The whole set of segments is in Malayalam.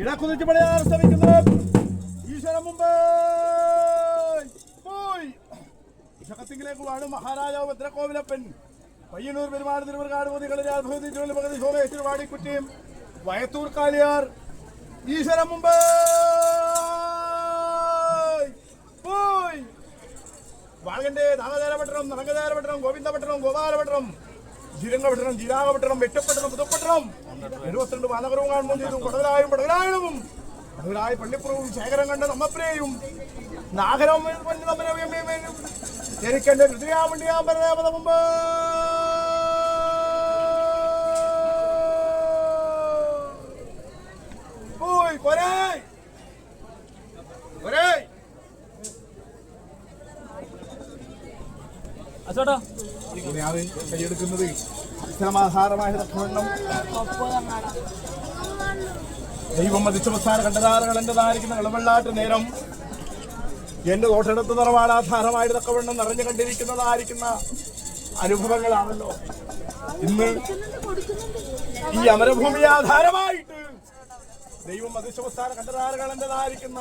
ഇടക്കുതിച്ച് പണിയാൻ ശ്രമിക്കുന്ന ഈശ്വരൻ മുമ്പേ. പോയി. ശക്തിങ്കിലേക്ക് വാഴും മഹാരാജാവ് ഭദ്രകോവിലപ്പൻ. പയ്യന്നൂർ പെരുമാൾ തിരുവർക്കാട് മോദികളെ രാജഭൂതി ചുഴലി പകുതി സോമേശ്വര വാടിക്കുറ്റിയും വയത്തൂർ കാലിയാർ. ഈശ്വര മുമ്പേ. പോയി. വാഴകന്റെ നാഗചാരപട്ടണം നരങ്കചാരപട്ടണം ഗോവിന്ദപട്ടണം ഗോപാലപട്ടണം ജിരംഗപട്ടണം ജിരാഗപട്ടണം വെട്ടപ്പെട്ടണം പുതപ്പട്ടണം. എഴുപത്തിരണ്ട് വാനകരവും കാണുമ്പോൾ ചെയ്തു കൊടകരായും പടകരായണവും പടകരായ പള്ളിപ്പുറവും ശേഖരം കണ്ട നമ്മപ്രേയും നാഗരം എനിക്കെന്റെ ഹൃദയാമണ്ഡിയാൻ പരദേവത മുമ്പ് പോയി അച്ചോട്ടോ ഇങ്ങനെയാണ് കൈയെടുക്കുന്നത്. അക്ഷരമാഹാരമായ ഭക്ഷണം ദൈവം മതിച്ചവസാന കണ്ടതാറുകൾ എന്റേതായിരിക്കുന്ന ഇളവെള്ളാട്ട് നേരം. എന്റെ തോട്ടെടുത്ത് നിറവാടാധാരമായിട്ട് തക്കവണ്ണം നിറഞ്ഞു കണ്ടിരിക്കുന്നതായിരിക്കുന്ന അനുഭവങ്ങളാണല്ലോ. ഇന്ന് ഈ അമരഭൂമി ആധാരമായിട്ട് ദൈവം മതിച്ചവസ്ഥാന കണ്ടതാറുകൾ എന്റേതായിരിക്കുന്ന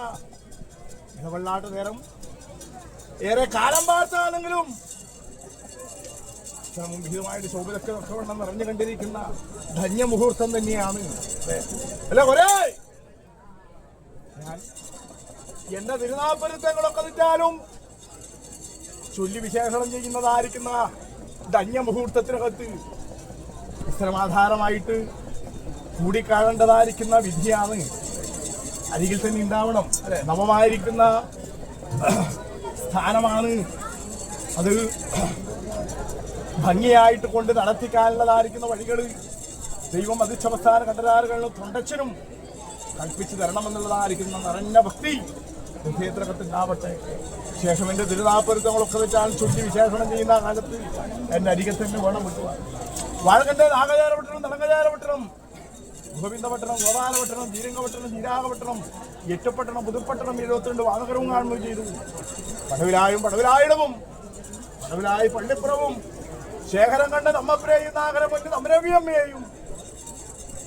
ഇളവെള്ളാട്ട് നേരം. ഏറെ കാലം പാർത്താണെങ്കിലും ഗംഭീരമായിട്ട് ശോഭിതൊക്കെ ഒക്കെ നിറഞ്ഞു കണ്ടിരിക്കുന്ന ധന്യമുഹൂർത്തം തന്നെയാണ്. അല്ലേ? ഒരേ ഞാൻ എന്റെ തിരുനാപ്പരുത്തങ്ങളൊക്കെ നിറ്റാലും ചൊല്ലി വിശേഷണം ചെയ്യുന്നതായിരിക്കുന്ന ധന്യമുഹൂർത്തത്തിനകത്ത് ഇത്തരമാധാരമായിട്ട് കൂടിക്കാണേണ്ടതായിരിക്കുന്ന വിധിയാണ് അരികിൽ തന്നെ ഉണ്ടാവണം. അല്ലെ? നവമായിരിക്കുന്ന സ്ഥാനമാണ് അത്. ഭംഗിയായിട്ട് കൊണ്ട് നടത്തിക്കാനുള്ളതായിരിക്കുന്ന വഴികൾ ദൈവം അതിക്ഷവസ്ഥാന കണ്ടരാറുകളിലും തൊണ്ടച്ചനും കൽപ്പിച്ചു തരണമെന്നുള്ളതായിരിക്കുന്ന നിറഞ്ഞ ഭക്തി ഹൃദയത്തിനകത്ത് ഉണ്ടാവട്ടെ ശേഷം എന്റെ ദുരിതാപരുത്തങ്ങളൊക്കെ വെച്ചാണ് ചുറ്റി വിശേഷണം ചെയ്യുന്ന കാലത്ത് എന്റെ അരികെ തന്നെ വേണം വിട്ടുക പട്ടണം നാഗചാരപട്ടണം പട്ടണം ഗോവിന്ദപട്ടണം ഗോപാലപട്ടണം ജീരംഗപട്ടണം ജീരാഗപട്ടണം എറ്റപ്പട്ടണം പുതുപ്പട്ടണം എഴുപത്തിരണ്ട് വാനകരവും കാണുകയും ചെയ്തു. പടവിലായും പടവിലായിടവും പടവിലായി പള്ളിപ്പുറവും ശേഖരം കണ്ട നമ്മപ്രേയും നാഗരം മുന്നിൽ അമരവിയമ്മയെയും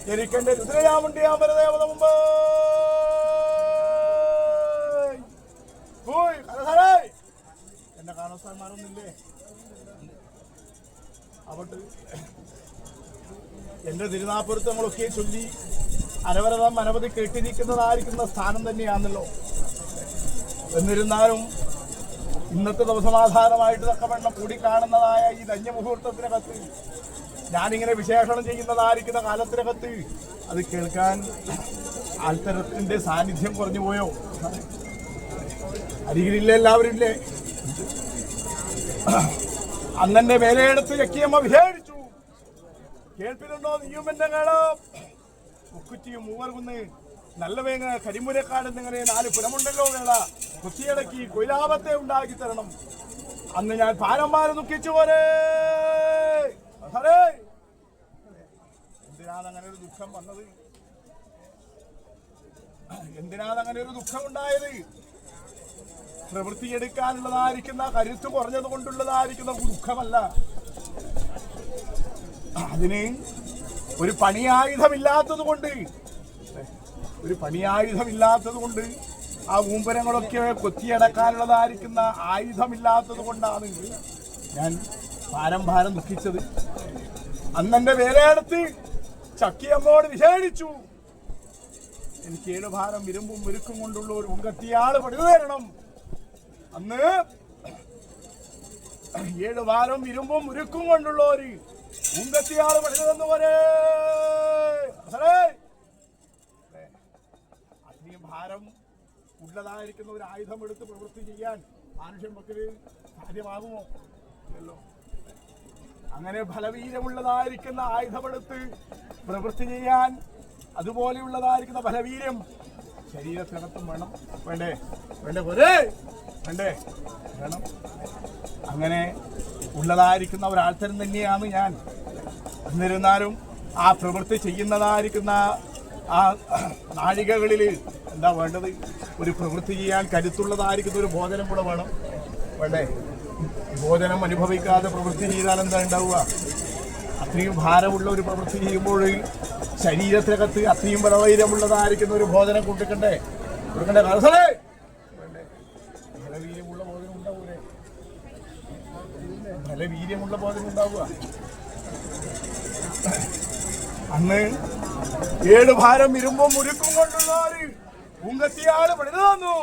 രുദ്രയാമുണ്ടി രുദ്രയാമുണ്ടിയാമരദേവത മുമ്പ്. എന്നെ കാണാൻ അവിടെ എന്റെ തിരുനാപുരത്തങ്ങളൊക്കെ ചൊല്ലി അനവരതം അനവധി കേട്ടിരിക്കുന്നതായിരിക്കുന്ന സ്ഥാനം തന്നെയാണല്ലോ. എന്നിരുന്നാലും ഇന്നത്തെ ദിവസമാധാരമായിട്ട് തക്കവണ്ണം കൂടിക്കാണുന്നതായ ഈ ധന്യമുഹൂർത്തത്തിനകത്ത് ഞാനിങ്ങനെ വിശേഷണം ചെയ്യുന്നതായിരിക്കുന്ന കാലത്തിനകത്ത് അത് കേൾക്കാൻ ആൽത്തരത്തിന്റെ സാന്നിധ്യം കുറഞ്ഞു പോയോ? അരികിലില്ലേ എല്ലാവരും ഇല്ലേ അന്നെ വേലയെടുത്ത് ചക്കിയമ്മ വിചാരിച്ചു കേൾപ്പിലുണ്ടോ നീയും എന്റെ മുക്കുറ്റിയും മൂവർകുന്ന് നല്ല വേങ്ങ കരിമുരക്കാട് എന്നിങ്ങനെ നാല് പുരമുണ്ടല്ലോ വേള. കുത്തിയടക്കി കൊയിലാപത്തെ ഉണ്ടാക്കി തരണം. അന്ന് ഞാൻ പാരന്മാരെ ദുഃഖിച്ചു പോലെ എന്തിനാണ് അങ്ങനെ ഒരു ദുഃഖം വന്നത്? എന്തിനാണ് അങ്ങനെ ഒരു ദുഃഖം ഉണ്ടായത്? പ്രവൃത്തിയെടുക്കാനുള്ളതായിരിക്കുന്ന കരുത്ത് കുറഞ്ഞത് കൊണ്ടുള്ളതായിരിക്കുന്ന ദുഃഖമല്ല. അതിന് ഒരു പണിയായുധമില്ലാത്തത് കൊണ്ട് ഒരു പണിയായുധമില്ലാത്തത് കൊണ്ട് ആ ഊമ്പരങ്ങളൊക്കെ കൊത്തിയടക്കാനുള്ളതായിരിക്കുന്ന ആയുധമില്ലാത്തത് കൊണ്ടാണ് ഞാൻ ഭാരം ഭാരം ദുഃഖിച്ചത്. അന്നെ വേലയെടുത്ത് ചക്കിയമ്മോട് വിശേഷിച്ചു എനിക്ക് ഏഴ് ഭാരം ഇരുമ്പും ഉരുക്കും കൊണ്ടുള്ള ഒരു ഉങ്കത്തിയാൾ പണിതു തരണം. അന്ന് ഏഴ് ഭാരം ഇരുമ്പും ഉരുക്കും കൊണ്ടുള്ള ഒരു ഉങ്കത്തിയാൾ പണിതു തന്നു പോലെ. ഭാരം ഉള്ളതായിരിക്കുന്ന ഒരു ആയുധം എടുത്ത് പ്രവൃത്തി ചെയ്യാൻ മനുഷ്യൻ പക്കൽ സാധ്യമാകുമോ? അങ്ങനെ ബലവീര്യമുള്ളതായിരിക്കുന്ന ആയുധമെടുത്ത് പ്രവൃത്തി ചെയ്യാൻ അതുപോലെയുള്ളതായിരിക്കുന്ന ബലവീര്യം ശരീരത്തിനകത്തും വേണം. വേണ്ടേ? വേണ്ടേ പോരേ? വേണ്ടേ? വേണം. അങ്ങനെ ഉള്ളതായിരിക്കുന്ന ഒരാൾത്തരം തന്നെയാണ് ഞാൻ. എന്നിരുന്നാലും ആ പ്രവൃത്തി ചെയ്യുന്നതായിരിക്കുന്ന ആ നാഴികകളിൽ എന്താ വേണ്ടത്? ഒരു പ്രവൃത്തി ചെയ്യാൻ കരുത്തുള്ളതായിരിക്കുന്ന ഒരു ബോധനം കൂടെ വേണം. വേണ്ടേ? ബോധനം അനുഭവിക്കാതെ പ്രവൃത്തി ചെയ്താൽ എന്താ ഉണ്ടാവുക? അത്രയും ഭാരമുള്ള ഒരു പ്രവൃത്തി ചെയ്യുമ്പോൾ ശരീരത്തിനകത്ത് അത്രയും ബലവൈര്യമുള്ളതായിരിക്കുന്ന ഒരു ബോധനം കൊടുക്കണ്ടേ? കൊടുക്കണ്ടേ വേണ്ടേ? ബലവീര്യമുള്ള ബോധനം ഉണ്ടാവൂലേ? ബലവീര്യമുള്ള ബോധനം ഉണ്ടാവുക. അന്ന് ഏഴ് ഭാരം ഇരുമ്പും മുരുക്കും കൊണ്ടുള്ളവര് ഉങ്കത്തിയാൾ പണിത് തന്നു.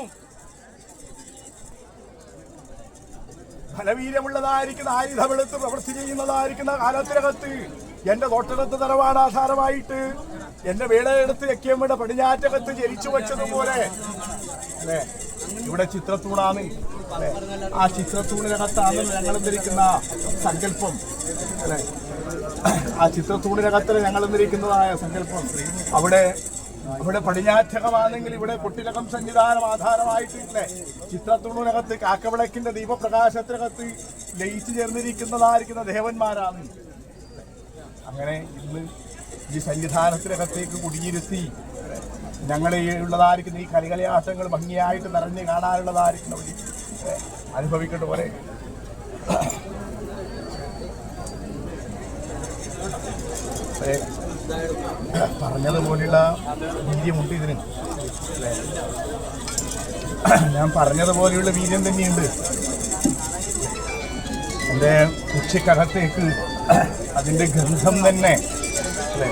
ഫലവീര്യമുള്ളതായിരിക്കുന്ന ആയുധമെടുത്ത് പ്രവൃത്തി ചെയ്യുന്നതായിരിക്കുന്ന കാലത്തിനകത്ത് എന്റെ തൊട്ടടുത്ത് തറവാടാധാരമായിട്ട് എന്റെ വീടെടുത്ത് എക്കിയമ്മയുടെ പടിഞ്ഞാറ്റകത്ത് ജനിച്ചു വെച്ചതുപോലെ. അല്ലേ? ഇവിടെ ചിത്രത്തൂണാണ്. അല്ലേ? ആ ചിത്രത്തൂണിനകത്താണ് ഞങ്ങൾ ധരിക്കുന്ന സങ്കല്പം. അല്ലേ? ആ ചിത്രത്തൂണിനകത്തിൽ ഞങ്ങൾ ധരിക്കുന്നതായ സങ്കല്പം. അവിടെ അവിടെ പടിഞ്ഞാറ്റകമാണെങ്കിൽ ഇവിടെ കുട്ടിലകം സംവിധാനം ആധാരമായിട്ടില്ലേ? ചിത്രത്തുള്ളിനകത്ത് കാക്കവിളക്കിന്റെ ദീപപ്രകാശത്തിനകത്ത് ലയിച്ചു ചേർന്നിരിക്കുന്നതായിരിക്കുന്ന ദേവന്മാരാണ്. അങ്ങനെ ഇന്ന് ഈ സന്നിധാനത്തിനകത്തേക്ക് കുടിയിരുത്തി ഞങ്ങളെ ഉള്ളതായിരിക്കുന്ന ഈ കലികലയാസങ്ങൾ ഭംഗിയായിട്ട് നിറഞ്ഞ് കാണാനുള്ളതായിരിക്കുന്ന വഴി അനുഭവിക്കട്ടെ പോലെ. പറഞ്ഞതുപോലെയുള്ള വീര്യമുണ്ട് ഇതിന്. ഞാൻ പറഞ്ഞതുപോലെയുള്ള വീര്യം തന്നെയുണ്ട്. എന്റെ ഉച്ചക്കകത്തേക്ക് അതിന്റെ ഗന്ധം തന്നെ അല്ലേ?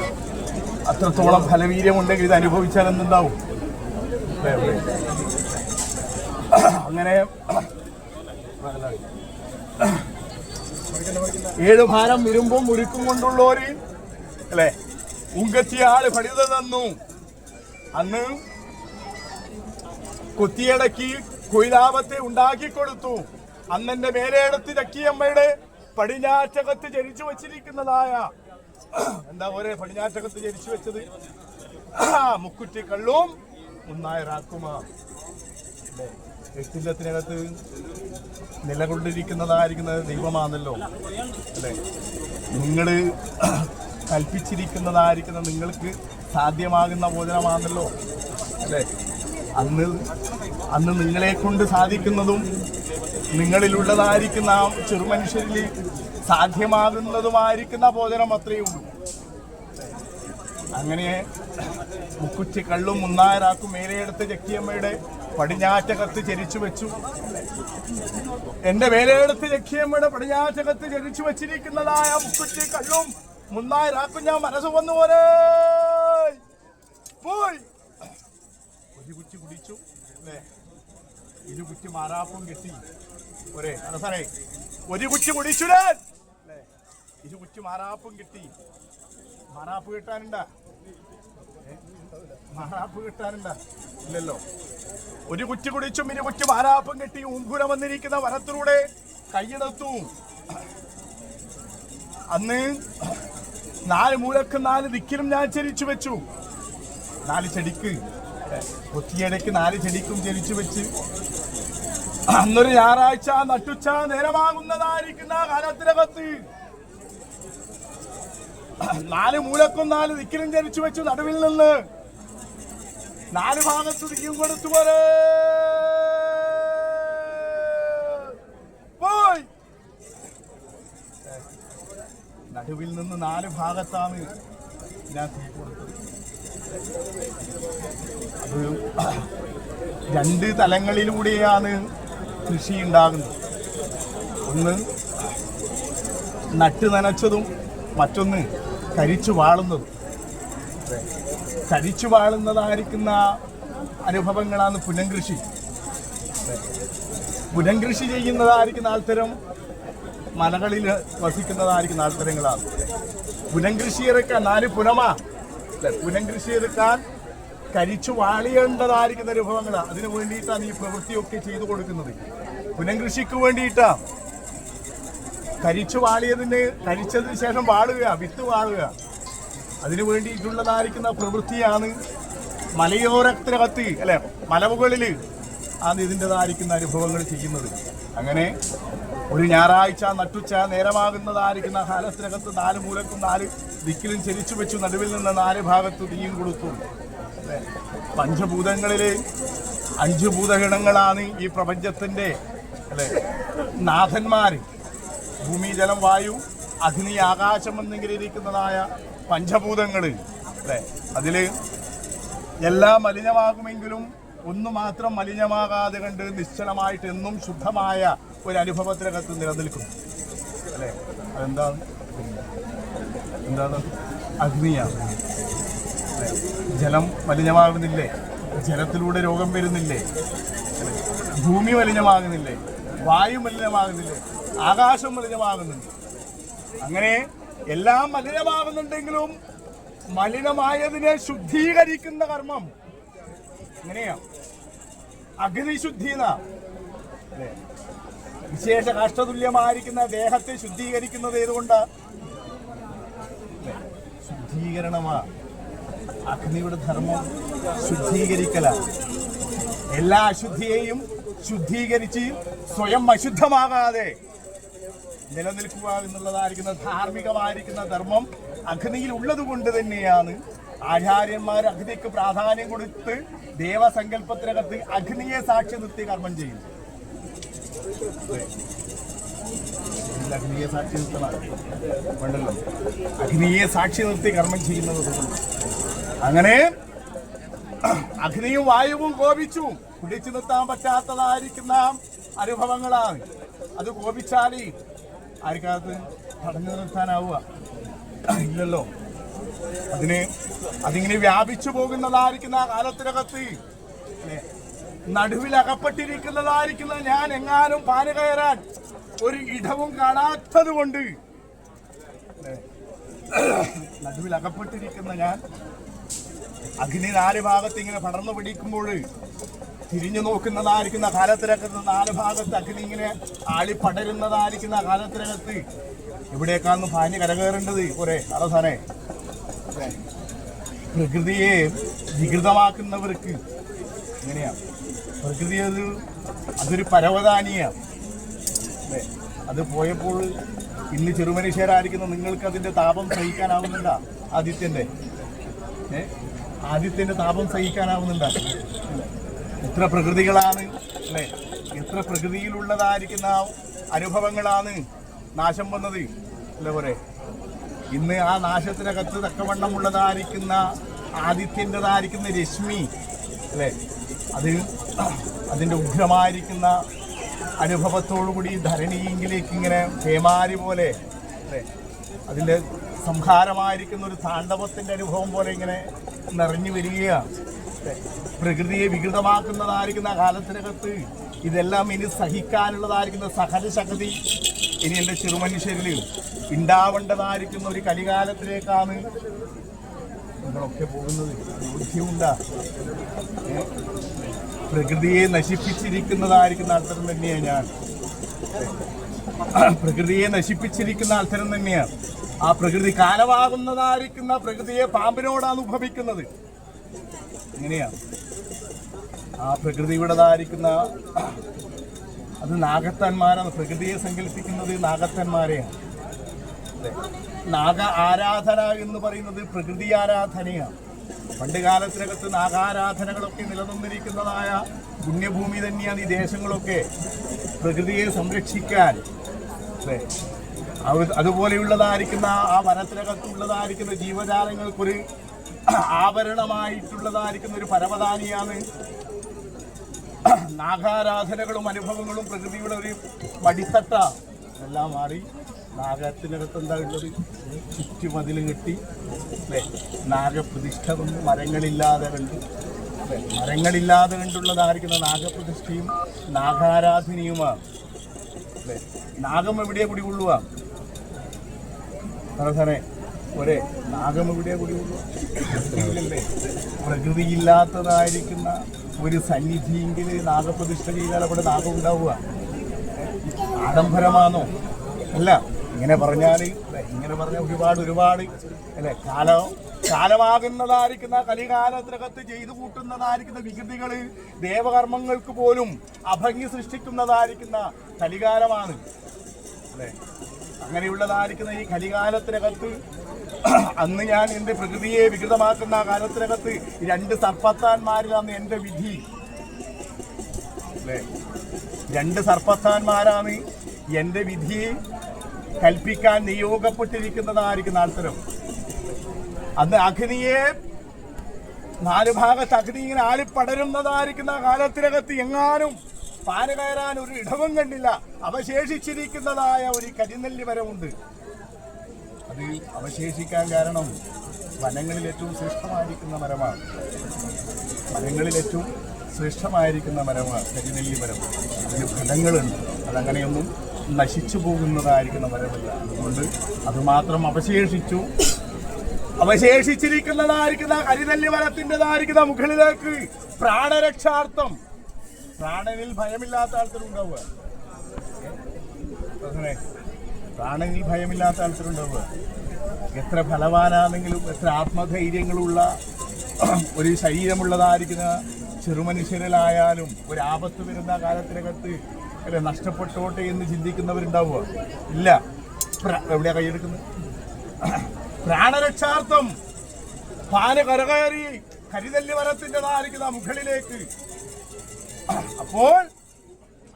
അത്രത്തോളം ഫലവീര്യമുണ്ടെങ്കിൽ ഇത് അനുഭവിച്ചാൽ എന്തുണ്ടാവും? അങ്ങനെ ഏഴ് ഭാരം ഇരുമ്പും മുരുക്കും കൊണ്ടുള്ളവര് അല്ലേ? ഉങ്കത്തിയാൾ പണിത തന്നു. അന്ന് കൊത്തിയടക്കി കൊയിലാപത്തെ ഉണ്ടാക്കി കൊടുത്തു. അന്നെന്റെ മേലേടത്ത് ചക്കിയമ്മയുടെ പടിഞ്ഞാറ്റകത്ത് ജനിച്ചു വച്ചിരിക്കുന്നതായ എന്താ ഒരേ പടിഞ്ഞാറ്റകത്ത് ജനിച്ചു വെച്ചത്? മുക്കുറ്റി കള്ളും ഒന്നായ രാക്കുമാർ എട്ടില്ലത്തിനകത്ത് നിലകൊണ്ടിരിക്കുന്നതായിരിക്കുന്നത് ദൈവമാണല്ലോ. അല്ലേ? നിങ്ങൾ കൽപ്പിച്ചിരിക്കുന്നതായിരിക്കുന്ന നിങ്ങൾക്ക് സാധ്യമാകുന്ന ഭോജനമാണല്ലോ. അല്ലേ? അന്ന് അന്ന് നിങ്ങളെ കൊണ്ട് സാധിക്കുന്നതും നിങ്ങളിലുള്ളതായിരിക്കുന്ന ആ ചെറുമനുഷ്യരിൽ സാധ്യമാകുന്നതുമായിരിക്കുന്ന ഭോജനം അത്രയേ ഉള്ളൂ. അങ്ങനെ മുക്കുറ്റി കള്ളും മുന്നായരാക്കും മേലെടുത്ത് ജക്കിയമ്മയുടെ പടിഞ്ഞാറ്റകത്ത് ചരിച്ചു വെച്ചു. എന്റെ വേലയെടുത്ത് ലക്ഷ്യമ്മയുടെ പടിഞ്ഞാറ്റകത്ത് ചരിച്ചു വെച്ചിരിക്കുന്നതായ മുക്കുറ്റി കള്ളും മുന്നായരാക്കും ഞാൻ മനസ്സ് വന്നു പോലെ പോയി. ഒരു കുറ്റി കുടിച്ചു. അല്ലേ? ഇരു കുറ്റി മാറാപ്പും കിട്ടി. ഒരേ സാറേ. ഒരു കുറ്റി കുടിച്ചുടേ അല്ലേ? ഇരു കുറ്റി മാറാപ്പും കിട്ടി. മാറാപ്പ് കിട്ടാനുണ്ടാ? മാറാപ്പ് കിട്ടാനുണ്ടാ? ഇല്ലല്ലോ. ഒരു കുറ്റി കുടിച്ചും ഇരു കുറ്റി മാറാപ്പും കെട്ടി ഊങ്കുര വന്നിരിക്കുന്ന വനത്തിലൂടെ കൈയെടുത്തു അന്ന് നാല് മൂലക്ക് നാല് ദിക്കിലും ഞാൻ ചരിച്ചു വെച്ചു. നാല് ചെടിക്ക്. കൊത്തിയടയ്ക്ക് നാല് ചെടിക്കും ചരിച്ചു വെച്ച്. അന്നൊരു ഞായറാഴ്ച നട്ടുച്ച നേരമാകുന്നതായിരിക്കുന്ന കാലത്തിനകത്ത്. നാല് മൂലക്കും നാല് ദിക്കിലും ചരിച്ചു വെച്ചു നടുവിൽ നിന്ന്. നാല് ഭാഗത്ത് ദിക്കും കൊടുത്തു പോലെ പോയി നടുവിൽ നിന്ന് നാല് ഭാഗത്താണ് ഞാൻ തീ കൊടുത്തത്. അത് രണ്ട് തലങ്ങളിലൂടെയാണ് കൃഷി ഉണ്ടാകുന്നത്. ഒന്ന് നട്ട് നനച്ചതും മറ്റൊന്ന് കരിച്ചു വാളുന്നതും. കരിച്ചു വാളുന്നതായിരിക്കുന്ന അനുഭവങ്ങളാണ് പുനംകൃഷി. പുനംകൃഷി ചെയ്യുന്നതായിരിക്കുന്ന ആൾത്തരം മലകളിൽ വസിക്കുന്നതായിരിക്കും താല്പര്യങ്ങളാണ്. പുനംകൃഷിയെടുക്കാൻ നാല് പുനമാ അല്ലെ? പുനംകൃഷിയെടുക്കാൻ കരിച്ചു വാളിയേണ്ടതായിരിക്കുന്ന അനുഭവങ്ങളാണ് അതിനു വേണ്ടിയിട്ടാണ് ഈ പ്രവൃത്തിയൊക്കെ ചെയ്തു കൊടുക്കുന്നത്. പുനംകൃഷിക്ക് വേണ്ടിയിട്ടാണ് കരിച്ചു വാളിയതിന് കരിച്ചതിന് ശേഷം വാളുക വിത്ത് വാളുക. അതിനു വേണ്ടിയിട്ടുള്ളതായിരിക്കുന്ന പ്രവൃത്തിയാണ് മലയോരത്തിനകത്ത് അല്ലെ? മലമുകളിൽ ആണ് ഇതിന്റെതായിരിക്കുന്ന അനുഭവങ്ങൾ ചെയ്യുന്നത്. അങ്ങനെ ഒരു ഞായറാഴ്ച നട്ടുച്ച നേരമാകുന്നതായിരിക്കുന്ന കാലത്തിനകത്ത് നാല് മൂലക്കും നാല് ദിക്കിലും ചരിച്ചു വെച്ചു നടുവിൽ നിന്ന് നാല് ഭാഗത്ത് തീയും കൊടുത്തു. പഞ്ചഭൂതങ്ങളിൽ അഞ്ച് ഭൂതഗണങ്ങളാണ് ഈ പ്രപഞ്ചത്തിന്റെ അല്ലെ? നാഥന്മാർ. ഭൂമി ജലം വായു അഗ്നി ആകാശം എന്നിങ്ങനെ ഇരിക്കുന്നതായ പഞ്ചഭൂതങ്ങൾ അല്ലേ? അതിൽ എല്ലാം മലിനമാകുമെങ്കിലും ഒന്ന് മാത്രം മലിനമാകാതെ കണ്ട് നിശ്ചലമായിട്ട് എന്നും ശുദ്ധമായ ഒരു അനുഭവത്തിനകത്ത് നിലനിൽക്കും അല്ലേ? അതെന്താണ്? എന്താണ്? അഗ്നിയാണ്. ജലം മലിനമാകുന്നില്ലേ? ജലത്തിലൂടെ രോഗം വരുന്നില്ലേ? ഭൂമി മലിനമാകുന്നില്ലേ? വായു മലിനമാകുന്നില്ലേ? ആകാശം മലിനമാകുന്നുണ്ട്. അങ്ങനെ എല്ലാം മലിനമാകുന്നുണ്ടെങ്കിലും മലിനമായതിനെ ശുദ്ധീകരിക്കുന്ന കർമ്മം എങ്ങനെയാ അഗ്നിശുദ്ധി? വിശേഷ കാഷ്ടതുല്യമായിരിക്കുന്ന ദേഹത്തെ ശുദ്ധീകരിക്കുന്നത് ഏതുകൊണ്ട്? ശുദ്ധീകരണമാ. അഗ്നിയുടെ ധർമ്മം ശുദ്ധീകരിക്കല. എല്ലാ അശുദ്ധിയെയും ശുദ്ധീകരിച്ച് സ്വയം അശുദ്ധമാകാതെ നിലനിൽക്കുക എന്നുള്ളതായിരിക്കുന്ന ധാർമ്മികമായിരിക്കുന്ന ധർമ്മം അഗ്നിയിൽ ഉള്ളത് കൊണ്ട് തന്നെയാണ് ആചാര്യന്മാർ അഗ്നിക്ക് പ്രാധാന്യം കൊടുത്ത് ദേവസങ്കല്പത്തിനകത്ത് അഗ്നിയെ സാക്ഷി നിർത്തി കർമ്മം ചെയ്യുന്നു. അഗ്നിയെ സാക്ഷി അഗ്നിയെ സാക്ഷി നിർത്തി കർമ്മം ചെയ്യുന്നത് അങ്ങനെ അഗ്നിയും വായുവും കോപിച്ചു. പിടിച്ചു നിർത്താൻ പറ്റാത്തതായിരിക്കുന്ന അനുഭവങ്ങളാണ്. അത് കോപിച്ചാലേ ആർക്കകത്ത് തടഞ്ഞു നിർത്താനാവുക. ഇല്ലല്ലോ. അതിന് അതിങ്ങനെ വ്യാപിച്ചു പോകുന്നതായിരിക്കുന്ന ആ കാലത്തിനകത്ത്? നടുവിൽ അകപ്പെട്ടിരിക്കുന്നതായിരിക്കുന്ന ഞാൻ എങ്ങാനും പാന് കയറാൻ ഒരു ഇടവും കാണാത്തത് കൊണ്ട്? നടുവിൽ അകപ്പെട്ടിരിക്കുന്ന ഞാൻ അഗ്നി നാല് ഭാഗത്ത് ഇങ്ങനെ പടർന്നു പിടിക്കുമ്പോൾ തിരിഞ്ഞു നോക്കുന്നതായിരിക്കുന്ന കാലത്തിനകത്ത് നാല് ഭാഗത്ത് അഗ്നി ഇങ്ങനെ ആളി പടരുന്നതായിരിക്കുന്ന കാലത്തിനകത്ത് എവിടേക്കാന്ന് പാഞ്ഞ് കരകയറേണ്ടത് കുറെ അവസാനെ പ്രകൃതിയെ വികൃതമാക്കുന്നവർക്ക് എങ്ങനെയാണ് പ്രകൃതി അത് അതൊരു പരവതാനിയാണ് അല്ലേ? അത് പോയപ്പോൾ ഇന്ന് ചെറുമനുഷ്യരായിരിക്കുന്ന നിങ്ങൾക്ക് അതിന്റെ താപം സഹിക്കാനാവുന്നുണ്ട ആദിത്യന്റെ ഏ? ആദിത്യന്റെ താപം സഹിക്കാനാവുന്നുണ്ട. എത്ര പ്രകൃതികളാണ് അല്ലേ? എത്ര പ്രകൃതിയിലുള്ളതായിരിക്കുന്ന അനുഭവങ്ങളാണ് നാശം വന്നത് അല്ലേ പോരെ? ഇന്ന് ആ നാശത്തിനകത്ത് തക്കവണ്ണമുള്ളതായിരിക്കുന്ന ആദിത്യന്റെതായിരിക്കുന്ന രശ്മി അല്ലേ? അത് അതിന്റെ ഉഗ്രമായിരിക്കുന്ന അനുഭവത്തോടുകൂടി ധരണിയെങ്കിലേക്ക് ഇങ്ങനെ പേമാരി പോലെ അല്ലേ? അതിന്റെ സംഹാരമായിരിക്കുന്ന ഒരു താണ്ഡവത്തിന്റെ അനുഭവം പോലെ ഇങ്ങനെ നിറഞ്ഞു വരികയാണ്? പ്രകൃതിയെ വികൃതമാക്കുന്നതായിരിക്കുന്ന കാലത്തിനകത്ത് ഇതെല്ലാം ഇനി സഹിക്കാനുള്ളതായിരിക്കുന്ന സഹജശക്തി ഇനി എന്റെ ചെറുമനുഷ്യരിൽ ഉണ്ടാവേണ്ടതായിരിക്കുന്ന ഒരു കലികാലത്തിലേക്കാണ് നിങ്ങളൊക്കെ പോകുന്നത്. ബുദ്ധിയുണ്ടാ? പ്രകൃതിയെ നശിപ്പിച്ചിരിക്കുന്നതായിരിക്കുന്ന അത്തരം തന്നെയാണ് ഞാൻ. പ്രകൃതിയെ നശിപ്പിച്ചിരിക്കുന്ന അത്തരം തന്നെയാണ്. ആ പ്രകൃതി കാലമാകുന്നതായിരിക്കുന്ന പ്രകൃതിയെ പാമ്പിനോടാണ് ഉപമിക്കുന്നത് എങ്ങനെയാ? ആ പ്രകൃതിയുടേതായിരിക്കുന്ന അത് നാഗത്തന്മാരാണ്. പ്രകൃതിയെ സങ്കല്പിക്കുന്നത് നാഗത്തന്മാരെയാണ്. അല്ലേ? നാഗ ആരാധന എന്ന് പറയുന്നത് പ്രകൃതി ആരാധനയാണ്. പണ്ട് കാലത്തിനകത്ത് നാഗാരാധനകളൊക്കെ നിലനിന്നിരിക്കുന്നതായ പുണ്യഭൂമി തന്നെയാണ് ഈ ദേശങ്ങളൊക്കെ. പ്രകൃതിയെ സംരക്ഷിക്കാൻ? അതുപോലെയുള്ളതായിരിക്കുന്ന ആ വനത്തിനകത്തുള്ളതായിരിക്കുന്ന ജീവജാലങ്ങൾക്കൊരു ആഭരണമായിട്ടുള്ളതായിരിക്കുന്ന ഒരു പരവതാനിയാണ് നാഗാരാധനകളും അനുഭവങ്ങളും പ്രകൃതിയുടെ ഒരു മടിത്തട്ട എല്ലാം മാറി. നാഗത്തിനകത്ത് എന്താ ഉള്ളത് ചുറ്റുമതിലും കെട്ടി അല്ലേ? നാഗപ്രതിഷ്ഠ കൊണ്ട് മരങ്ങളില്ലാതെ കണ്ട്. അല്ലേ? മരങ്ങളില്ലാതെ കണ്ടുള്ളതായിരിക്കുന്ന നാഗപ്രതിഷ്ഠയും നാഗാരാധനയുമാണ്. അല്ലേ? നാഗം എവിടെയാ കുടികൊള്ളുക? സാറേ ഒരേ നാഗം എവിടെയാ കുടികൊള്ളുക? പ്രകൃതിയില്ലാത്തതായിരിക്കുന്ന ഒരു സന്നിധിയെങ്കിൽ നാഗപ്രതിഷ്ഠ ചെയ്താൽ അവിടെ നാഗം ഉണ്ടാവുക. ആഡംബരമാണോ? അല്ല. ഇങ്ങനെ പറഞ്ഞാൽ ഇങ്ങനെ പറഞ്ഞ ഒരുപാട് ഒരുപാട് അല്ലെ? കാലം കാലമാകുന്നതായിരിക്കുന്ന കലികാലത്തിനകത്ത് ചെയ്തു കൂട്ടുന്നതായിരിക്കുന്ന വികൃതികൾ ദേവകർമ്മങ്ങൾക്ക് പോലും അഭംഗി സൃഷ്ടിക്കുന്നതായിരിക്കുന്ന കലികാലമാണ്. അല്ലേ? അങ്ങനെയുള്ളതായിരിക്കുന്ന ഈ കലികാലത്തിനകത്ത് അന്ന് ഞാൻ എന്റെ പ്രകൃതിയെ വികൃതമാക്കുന്ന കാലത്തിനകത്ത് രണ്ട് സർപ്പത്താന്മാരിലാണ് എന്റെ വിധി. അല്ലേ? രണ്ട് സർപ്പത്താന്മാരാണ് എന്റെ വിധിയെ കൽപ്പിക്കാൻ നിയോഗപ്പെട്ടിരിക്കുന്നതായിരിക്കുന്ന താല്പര്യം അന്ന് അഗ്നിയെ നാല് ഭാഗത്ത് അഗ്നി ഇങ്ങനെ ആലിപ്പടരുന്നതായിരിക്കുന്ന കാലത്തിനകത്ത് എങ്ങാനും പാന കയറാൻ ഒരു ഇടവും കണ്ടില്ല. അവശേഷിച്ചിരിക്കുന്നതായ ഒരു കരിനെല്ലി മരമുണ്ട്. അത് അവശേഷിക്കാൻ കാരണം വനങ്ങളിൽ ഏറ്റവും ശ്രേഷ്ഠമായിരിക്കുന്ന മരമാണ്. വനങ്ങളിൽ ഏറ്റവും ശ്രേഷ്ഠമായിരിക്കുന്ന മരമാണ് കരിനെല്ലി മരം. അതിന് ഫലങ്ങളുണ്ട്. അതങ്ങനെയൊന്നും നശിച്ചു പോകുന്നതായിരിക്കുന്ന വരവില്ല. അതുകൊണ്ട് അതുമാത്രം അവശേഷിച്ചു. അവശേഷിച്ചിരിക്കുന്നതായിരിക്കുന്ന കരിതല്ലി വരത്തിന്റെതായിരിക്കുന്ന മുകളിലേക്ക് പ്രാണരക്ഷാർത്ഥം. പ്രാണനിൽ ഭയമില്ലാത്ത ആൾക്കാരുണ്ടാവുക. പ്രാണനിൽ ഭയമില്ലാത്ത ആൾക്കാരുണ്ടാവുക. എത്ര ഫലവാനാണെങ്കിലും എത്ര ആത്മധൈര്യങ്ങളുള്ള ഒരു ശരീരമുള്ളതായിരിക്കുന്ന ചെറുമനുഷ്യരിലായാലും ഒരു ആപത്ത് വരുന്ന കാലത്തിനകത്ത് അല്ലെ? നഷ്ടപ്പെട്ടോട്ടെ എന്ന് ചിന്തിക്കുന്നവരുണ്ടാവുക. ഇല്ല. എവിടെയാ കൈയെടുക്കുന്നത്? പ്രാണരക്ഷാർത്ഥം. പാന കരകയറി കരിതല്ലി മരത്തിന്റെതായിരിക്കുന്ന മുകളിലേക്ക്. അപ്പോൾ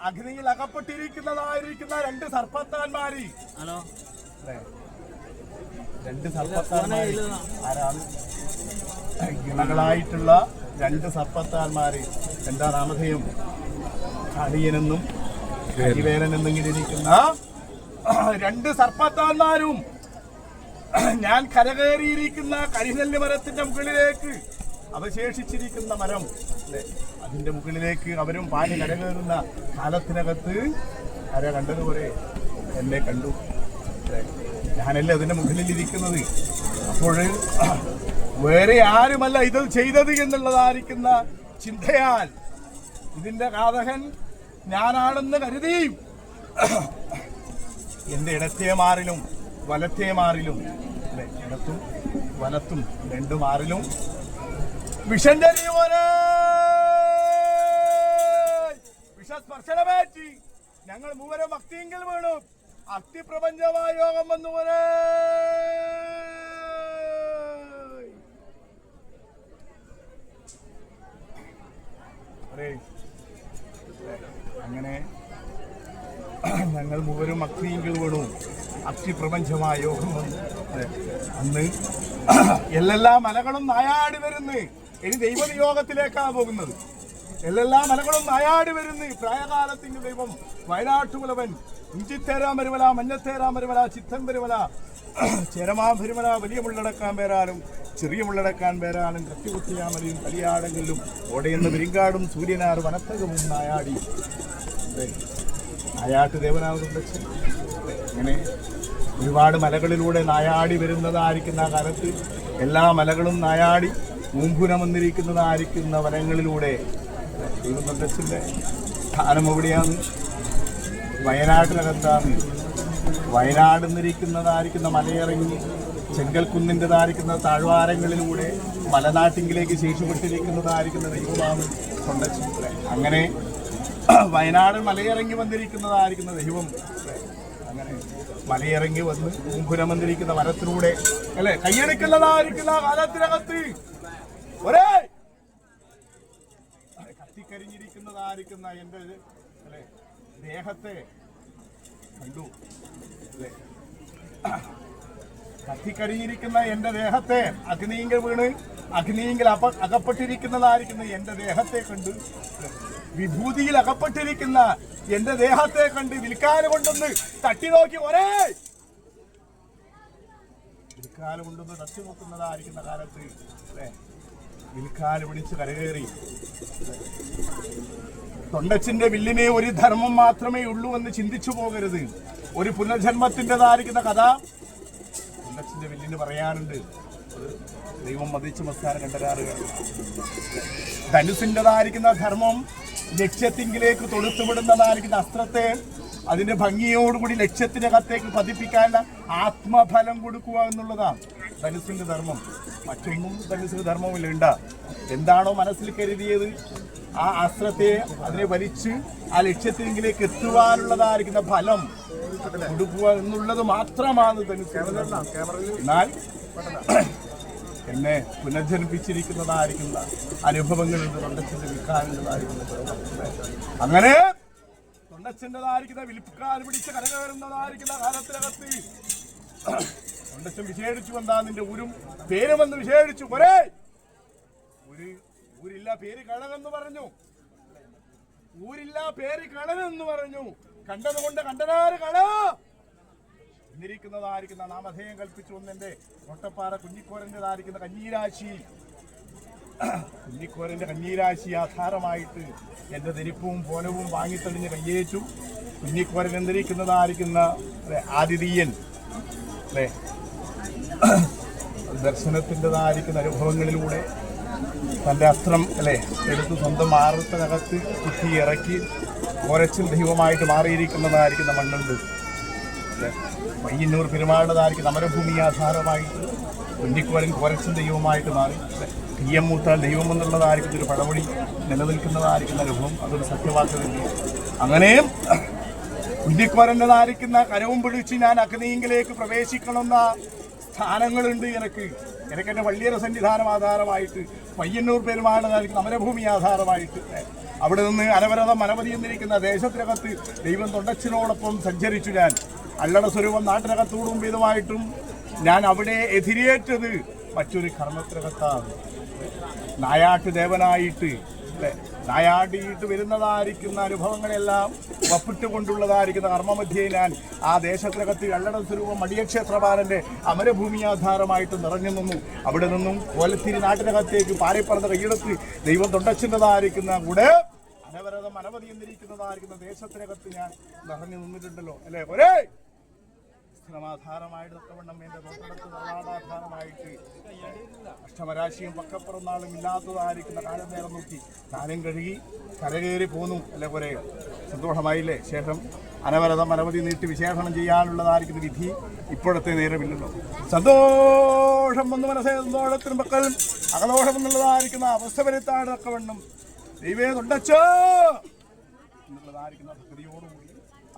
അഗ്നിയിൽ അകപ്പെട്ടിരിക്കുന്നതായിരിക്കുന്ന രണ്ട് സർപ്പത്താന്മാര്. ഹലോ. രണ്ട് സർപ്പത്താന്മാര്. ആരാണ്? ഗിണകളായിട്ടുള്ള രണ്ട് സർപ്പത്താന്മാര്. എന്താ നാമധേയം? അടിയനെന്നും കരിവേലനെന്നും ഇങ്ങനെ ഇരിക്കുന്ന രണ്ട് സർപ്പത്താന്മാരും ഞാൻ കരകയറിയിരിക്കുന്ന കരിനെല്ല് മരത്തിന്റെ മുകളിലേക്ക് അവശേഷിച്ചിരിക്കുന്ന മരം അല്ലേ? അതിന്റെ മുകളിലേക്ക് അവരും പാലി കരകയറുന്ന കാലത്തിനകത്ത് കര കണ്ടതുപോലെ എന്നെ കണ്ടു? ഞാനല്ലേ അതിന്റെ മുകളിൽ ഇരിക്കുന്നത് അപ്പോൾ വേറെ ആരുമല്ല ഇത് ചെയ്തത് എന്നുള്ളതായിരിക്കുന്ന ചിന്തയാൽ ഇതിന്റെ കാതകൻ ഞാനാണെന്ന് കരുതി എന്റെ ഇടത്തേ മാറിലും വലത്തെ മാറിലും അല്ലെ ഇടത്തും വലത്തും രണ്ടു മാറിലും. ജീവനെ വിഷസ്പർശനമേറ്റി. ഞങ്ങൾ മൂവരെ ഭക്തിയെങ്കിൽ വീണു. അഗ്നിപ്രപഞ്ചമായ യോഗം വന്നു പോലെ അങ്ങനെ ഞങ്ങൾ മൂവരും അഗ്നിപ്രപഞ്ചമായ യോഗം വന്നു അന്ന് എല്ലെല്ലാ മലകളും നായാടി വരുന്നു. ഇനി ദൈവനിയോഗത്തിലേക്കാണ് പോകുന്നത്. എല്ലെല്ലാ മലകളും നായാടി വരുന്നു. പ്രായകാലത്തിന്റെ ദൈവം വയനാട്ടുകുലവൻ ഇഞ്ചിത്തേരാ മരുമല മഞ്ഞത്തേരാ മരുമല ചിത്തൻ പെരുമല. ചെരമാ പെരുമല വലിയ മുള്ളടക്കാൻ പേരാലും ചെറിയ മുള്ളടക്കാൻ പേരാലും കത്തികുത്തിയാമലയും കലിയാടെങ്കിലും ഓടയെന്ന് പെരിങ്കാടും സൂര്യനാർ വനത്തകവും നായാടി. നായാട്ട് ദേവനാകുന്നുണ്ട്. അങ്ങനെ ഒരുപാട് മലകളിലൂടെ നായാടി വരുന്നതായിരിക്കുന്ന കാലത്ത് എല്ലാ മലകളും നായാടി മൂമ്പുനം വന്നിരിക്കുന്നതായിരിക്കുന്ന വനങ്ങളിലൂടെ ദൈവനന്ദത്തിന്റെ സ്ഥാനം എവിടെയാണ്? വയനാട്ടിനകത്താണ്. വയനാട് നിന്നിരിക്കുന്നതായിരിക്കുന്ന മലയിറങ്ങി ചെങ്കൽക്കുന്നിന്റെതായിരിക്കുന്ന താഴ്വാരങ്ങളിലൂടെ മലനാട്ടിങ്കിലേക്ക് ശേഷിപ്പെട്ടിരിക്കുന്നതായിരിക്കുന്ന ദൈവമാണ് തൊണ്ടച്ചിത്ര അങ്ങനെ വയനാട് മലയിറങ്ങി വന്നിരിക്കുന്നതായിരിക്കുന്ന ദൈവം. അങ്ങനെ മലയിറങ്ങി വന്ന് മുമ്പുരം വന്നിരിക്കുന്ന വനത്തിലൂടെ അല്ലെ? കൈയെടുക്കുന്നതായിരിക്കുന്ന കാലത്തിനകത്ത്. ഒരേ! കത്തിക്കരിഞ്ഞിരിക്കുന്നതായിരിക്കുന്ന എന്റെ അല്ലെ ദേഹത്തെ കണ്ടു. അല്ലേ കത്തിക്കരിഞ്ഞിരിക്കുന്ന എന്റെ ദേഹത്തെ അഗ്നിയെങ്കിൽ വീണ് അഗ്നിയെങ്കിൽ അപ അകപ്പെട്ടിരിക്കുന്നതായിരിക്കുന്ന എന്റെ ദേഹത്തെ കണ്ട് വിഭൂതിയിൽ അകപ്പെട്ടിരിക്കുന്ന എന്റെ ദേഹത്തെ കണ്ട് വിൽക്കാല കൊണ്ടൊന്ന് തട്ടി നോക്കി ഒരേ. വിൽക്കാല കൊണ്ടൊന്ന് തട്ടി നോക്കുന്നതായിരിക്കുന്ന കാലത്ത് വിൽക്കാല പിടിച്ച് കരകയറി. തൊണ്ടച്ചിന്റെ വില്ലിനെ ഒരു ധർമ്മം മാത്രമേ ഉള്ളൂ എന്ന് ചിന്തിച്ചു പോകരുത്. ഒരു പുനർജന്മത്തിന്റെതായിരിക്കുന്ന കഥ തൊണ്ടച്ചിന്റെ വില്ലിന് പറയാനുണ്ട്. ദൈവം മതിച്ച് മസ്കാരം കണ്ടരാറുകൾ ധനുസിന്റെതായിരിക്കുന്ന ധർമ്മം ലക്ഷ്യത്തിങ്കിലേക്ക് തൊടുത്തുവിടുന്നതായിരിക്കുന്ന അസ്ത്രത്തെ അതിന്റെ ഭംഗിയോടുകൂടി ലക്ഷ്യത്തിനകത്തേക്ക് പതിപ്പിക്കാനുള്ള ആത്മഫലം കൊടുക്കുക എന്നുള്ളതാണ് ധനുസിന്റെ ധർമ്മം. മറ്റൊന്നും ധനുസിന് ധർമ്മമില്ല ഉണ്ട എന്താണോ മനസ്സിൽ കരുതിയത് ആ അസ്ത്രത്തെ അതിനെ വലിച്ച് ആ ലക്ഷ്യത്തിനെങ്കിലേക്ക് എത്തുവാനുള്ളതായിരിക്കുന്ന ഫലം കൊടുക്കുക എന്നുള്ളത് മാത്രമാണ് ധനുസ് എന്നാൽ എന്നെ പുനർജനിപ്പിച്ചിരിക്കുന്നതായിരിക്കുന്ന അനുഭവങ്ങളുണ്ട് തൊണ്ടച്ചിന്റെ വിൽക്കാനുള്ളതായിരിക്കുന്ന അങ്ങനെ തൊണ്ടച്ചിന്റെതായിരിക്കുന്ന വിൽക്കാൻ പിടിച്ച് കരകയറുന്നതായിരിക്കുന്ന കാലത്തിനകത്ത് തൊണ്ടച്ചൻ വിശേഷിച്ചു എന്താ നിന്റെ ഊരും പേരും പേരുമെന്ന് വിശേഷിച്ചു. പോരേ. ഊര് ഊരില്ല പേര് കഴകെന്ന് പറഞ്ഞു. ഊരില്ല പേര് കള്ളനെന്ന് പറഞ്ഞു. കണ്ടതുകൊണ്ട് കണ്ടനാര് കള എന്നിരിക്കുന്നതായിരിക്കുന്ന നാമധേയം കൽപ്പിച്ചു എന്നെന്റെ ഒട്ടപ്പാറ കുഞ്ഞിക്കോരന്റെതായിരിക്കുന്ന കഞ്ഞീരാശി. കുഞ്ഞിക്കോരന്റെ കഞ്ഞീരാശി ആധാരമായിട്ട് എന്റെ ധരിപ്പും പോനവും വാങ്ങിത്തെളിഞ്ഞ് കയ്യേറ്റു. കുഞ്ഞിക്കോരൻ എന്തിരിക്കുന്നതായിരിക്കുന്ന ആതിഥീയൻ. അല്ലേ ദർശനത്തിന്റെതായിരിക്കുന്ന അനുഭവങ്ങളിലൂടെ തന്റെ അസ്ത്രം അല്ലേ എടുത്ത് സ്വന്തം മാറത്തിനകത്ത് കുത്തി ഇറക്കി ഒരച്ചിൽ ദൈവമായിട്ട് മാറിയിരിക്കുന്നതായിരിക്കുന്ന മണ്ണുണ്ട്. അല്ലേ പയ്യന്നൂർ താരിക്ക് സമരഭൂമി ആധാരമായിട്ട് കുഞ്ഞിക്കോലൻ കോരക്ഷൻ ദൈവമായിട്ട് മാറി. പി എം മൂത്താൽ ദൈവം എന്നുള്ളതായിരിക്കും ഒരു പഴമൊഴി നിലനിൽക്കുന്നതായിരിക്കുന്ന രൂപം അതൊരു സത്യവാക്ക് അങ്ങനെ കുഞ്ഞിക്കോരന്റെതായിരിക്കുന്ന കരവും പിടിച്ച് ഞാൻ അഗ്നിയിലേക്ക് പ്രവേശിക്കണമെന്ന സ്ഥാനങ്ങളുണ്ട് എനിക്ക്. എനിക്ക് എന്റെ വള്ളിയര സന്നിധാനം ആധാരമായിട്ട് പയ്യന്നൂർ പെരുമാളുന്നതായിരിക്കുന്ന അമരഭൂമി ആധാരമായിട്ട്. അവിടെ നിന്ന് അനവരതം അനവധി എന്നിരിക്കുന്ന ദേശത്തിനകത്ത് ദൈവം തൊണ്ടച്ചിനോടൊപ്പം സഞ്ചരിച്ചു ഞാൻ. അല്ലട സ്വരൂപം നാട്ടിനകത്തോടും വിധമായിട്ടും ഞാൻ അവിടെ എതിരേറ്റത് മറ്റൊരു കർമ്മത്തിനകത്താണ്. നായാട്ട് ദേവനായിട്ട് അല്ലേ നായാടിയിട്ട് വരുന്നതായിരിക്കുന്ന അനുഭവങ്ങളെല്ലാം വപ്പിട്ടുകൊണ്ടുള്ളതായിരിക്കുന്ന കർമ്മമധ്യേ ഞാൻ ആ ദേശത്തിനകത്ത് കല്ലട സ്വരൂപം മടിയക്ഷേത്രപാലന്റെ അമരഭൂമിയാധാരമായിട്ട് നിറഞ്ഞു നിന്നു. അവിടെ നിന്നും കോലത്തിരി നാട്ടിനകത്തേക്ക് പാരപ്പറന്ന കൈയെടുത്ത് ദൈവം തൊണ്ടച്ചിന്റെതായിരിക്കുന്ന കൂടെ അനവരതം അനവധി എന്നിരിക്കുന്നതായിരിക്കുന്ന ദേശത്തിനകത്ത് ഞാൻ നിറഞ്ഞു നിന്നിട്ടുണ്ടല്ലോ അല്ലേ? ഒരേ സ്ഥലമാധാരമായിട്ട് തക്കവണ്ണം എന്റെ തൊട്ടടുത്ത് അഷ്ടമരാശിയും പക്കപ്പുറന്നാളും ഇല്ലാത്തതായിരിക്കുന്ന കാലം നേരം നോക്കി. കാലം കഴുകി കരകയറി പോന്നു അല്ലെ കുറെ സന്തോഷമായില്ലേ? ശേഷം അനവരതം അനവധി നീട്ടി വിശേഷണം ചെയ്യാനുള്ളതായിരിക്കുന്ന വിധി ഇപ്പോഴത്തെ നേരമില്ലല്ലോ സന്തോഷം വന്ന് മനസ്സേ സന്തോഷത്തിനും മക്കൾ അകദോഷം എന്നുള്ളതായിരിക്കുന്ന അവസ്ഥ വരുത്താണ് തക്കവണ്ണം ദൈവേ തൊണ്ടച്ചോ എന്നുള്ളതായിരിക്കുന്ന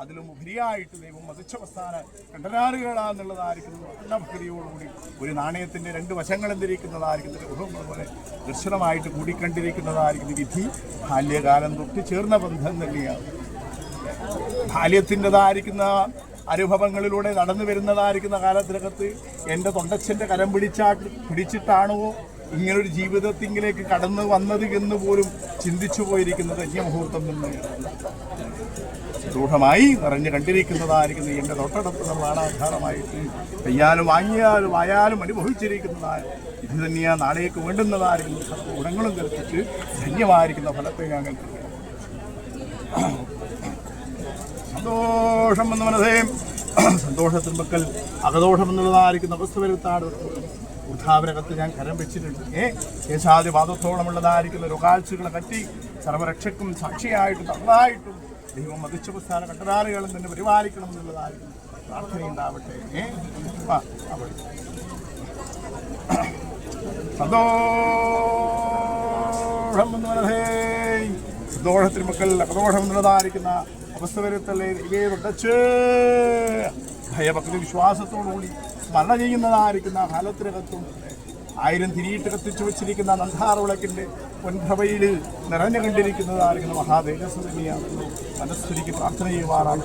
അതിലും ഉപരിയായിട്ട് ദൈവം മതിച്ചവസ്ഥാന കണ്ടനാറുകളാന്നുള്ളതായിരിക്കുന്നു അണ്ണഭക്തിയോടുകൂടി ഒരു നാണയത്തിന്റെ രണ്ട് വശങ്ങൾ എന്തിരിക്കുന്നതായിരിക്കുന്ന. ഗൃഹങ്ങൾ പോലെ ദർശനമായിട്ട് കൂടിക്കണ്ടിരിക്കുന്നതായിരിക്കുന്ന. വിധി ബാല്യകാലം തൊട്ട് ചേർന്ന ബന്ധം തന്നെയാണ്. ബാല്യത്തിന്റെതായിരിക്കുന്ന അനുഭവങ്ങളിലൂടെ നടന്നു വരുന്നതായിരിക്കുന്ന കാലത്തിനകത്ത് എന്റെ തൊണ്ടച്ചന്റെ കരം പിടിച്ചാ പിടിച്ചിട്ടാണോ ഇങ്ങനൊരു ജീവിതത്തിങ്കിലേക്ക് കടന്നു വന്നത് എന്ന് പോലും ചിന്തിച്ചു പോയിരിക്കുന്നത് യജ്ഞമുഹൂർത്തം തന്നെയാണ്. ദൂഢമായി നിറഞ്ഞു കണ്ടിരിക്കുന്നതായിരിക്കുന്ന. എന്റെ തൊട്ടടുത്ത് നമ്മളാണ് ആധാരമായിട്ട് പെയ്യാലും വാങ്ങിയാലും ആയാലും അനുഭവിച്ചിരിക്കുന്നതായ. ഇത് തന്നെയാണ് നാളേക്ക് വേണ്ടുന്നതായിരിക്കുന്ന. സർവ ഗുണങ്ങളും കൽപ്പിച്ച് ധന്യമായിരിക്കുന്ന ഫലത്തെ കൽപ്പിക്കുന്നു. സന്തോഷം എന്ന മനസ്സേ. സന്തോഷത്തിൽ മക്കൾ അകദോഷം എന്നുള്ളതായിരിക്കുന്ന അവസ്ഥ വരുത്താണ് വൃദ്ധാവിനകത്ത് ഞാൻ കരം വെച്ചിട്ടുണ്ട്. ഏ യേശാദി വാദത്തോളമുള്ളതായിരിക്കുന്ന രോഗാഴ്ചകളെ കറ്റി സർവരക്ഷക്കും സാക്ഷിയായിട്ടും തള്ളായിട്ടും ദൈവം മതിച്ച പുസ്തകം കട്ടതാറുകളും തന്നെ പരിപാലിക്കണം എന്നുള്ളതായിരിക്കും പ്രാർത്ഥനയുണ്ടാവട്ടെ ഏ? ആ അവിടെ. സന്തോഷത്തിന് മക്കൾ അപദോഷം എന്നുള്ളതായിരിക്കുന്ന അവസ്ഥ വരുത്തല്ലേ ഇവയെ തുടച്ച് ഭയഭക്തി വിശ്വാസത്തോടുകൂടി സ്മരണ ചെയ്യുന്നതായിരിക്കുന്ന കാലത്തിനകത്തും ആയിരം തിരിയിട്ട് കത്തിച്ചു വെച്ചിരിക്കുന്ന നന്ദാർ വിളക്കിന്റെ പൊൻഭവയിൽ നിറഞ്ഞു കണ്ടിരിക്കുന്നതായിരിക്കുന്ന മഹാതേജസ് തന്നെയാണ് മനസ്സുരിക്ക് പ്രാർത്ഥന ചെയ്യുവാറാണ്